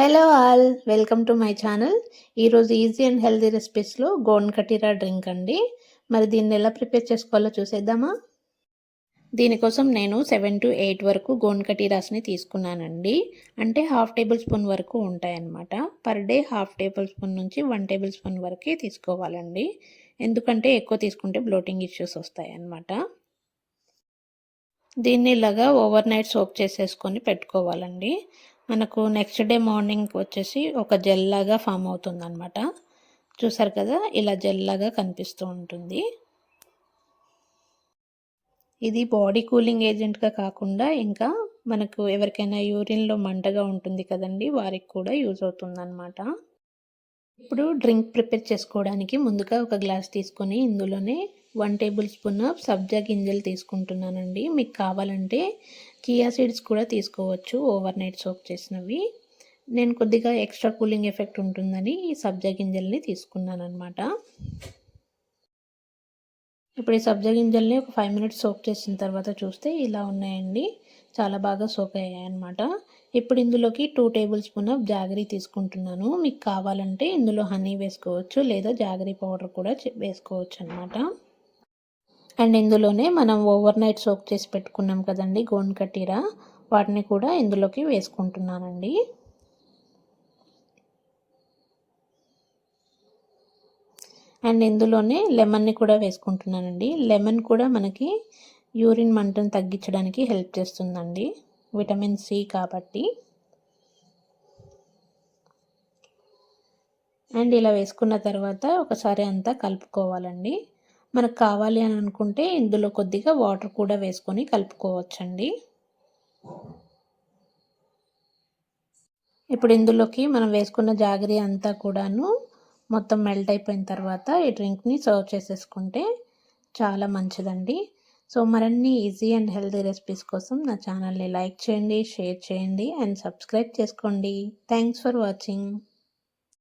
Hello all welcome to my channel ఈరోజు easy and healthy రెసిపీస్లో gond katira drink అండి. మరి దీన్ని ఎలా ప్రిపేర్ చేసుకోవాలో చూసేద్దామా? దీనికోసం నేను సెవెన్ టు ఎయిట్ వరకు గోన్ కటీరాస్ని తీసుకున్నానండి. అంటే హాఫ్ టేబుల్ స్పూన్ వరకు ఉంటాయన్నమాట. Per day half tablespoon నుంచి వన్ టేబుల్ స్పూన్ వరకే తీసుకోవాలండి. ఎందుకంటే ఎక్కువ తీసుకుంటే బ్లోటింగ్ ఇష్యూస్ వస్తాయన్నమాట. దీన్ని ఇలాగా ఓవర్ నైట్ సోప్ చేసేసుకొని పెట్టుకోవాలండి. మనకు నెక్స్ట్ డే మార్నింగ్ వచ్చేసి ఒక జెల్ లాగా ఫామ్ అవుతుంది అనమాట చూసారు కదా ఇలా జెల్ లాగా కనిపిస్తూ ఉంటుంది. ఇది బాడీ కూలింగ్ ఏజెంట్గా కాకుండా ఇంకా మనకు ఎవరికైనా యూరిన్లో మంటగా ఉంటుంది కదండి వారికి కూడా యూజ్ అవుతుందన్నమాట. ఇప్పుడు డ్రింక్ ప్రిపేర్ చేసుకోవడానికి ముందుగా ఒక గ్లాస్ తీసుకొని ఇందులోనే వన్ టేబుల్ స్పూన్ ఆఫ్ సబ్జా గింజలు తీసుకుంటున్నానండి. మీకు కావాలంటే కియా సీడ్స్ కూడా తీసుకోవచ్చు. ఓవర్ నైట్ సోక్ చేసినవి. నేను కొద్దిగా ఎక్స్ట్రా కూలింగ్ ఎఫెక్ట్ ఉంటుందని ఈ సబ్జా గింజల్ని తీసుకున్నాను అనమాట ఇప్పుడు ఈ సబ్జా గింజల్ని ఒక ఫైవ్ మినిట్స్ సోక్ చేసిన తర్వాత చూస్తే ఇలా ఉన్నాయండి. చాలా బాగా సోక్ అయ్యాయి అనమాట ఇప్పుడు ఇందులోకి two tablespoon of jaggery తీసుకుంటున్నాను. మీకు కావాలంటే ఇందులో హనీ వేసుకోవచ్చు లేదా జాగరీ పౌడర్ కూడా వేసుకోవచ్చు అనమాట అండ్ ఇందులోనే మనం ఓవర్ నైట్ సోక్ చేసి పెట్టుకున్నాం కదండి గోన్ కటీరా. వాటిని కూడా ఇందులోకి వేసుకుంటున్నానండి. అండ్ ఇందులోనే లెమన్ని కూడా వేసుకుంటున్నానండి. లెమన్ కూడా మనకి యూరిన్ మంటను తగ్గించడానికి హెల్ప్ చేస్తుందండి విటమిన్ సి కాబట్టి. అండ్ ఇలా వేసుకున్న తర్వాత ఒకసారి అంతా కలుపుకోవాలండి. మనకు కావాలి అని అనుకుంటే ఇందులో కొద్దిగా వాటర్ కూడా వేసుకొని కలుపుకోవచ్చండి. ఇప్పుడు ఇందులోకి మనం వేసుకున్న జాగరి అంతా కూడాను మొత్తం మెల్ట్ అయిపోయిన తర్వాత ఈ డ్రింక్ని సర్వ్ చేసేసుకుంటే చాలా మంచిదండి. సో మరిన్ని ఈజీ అండ్ హెల్తీ రెసిపీస్ కోసం నా ఛానల్ని లైక్ చేయండి షేర్ చేయండి అండ్ సబ్స్క్రైబ్ చేసుకోండి. Thanks for watching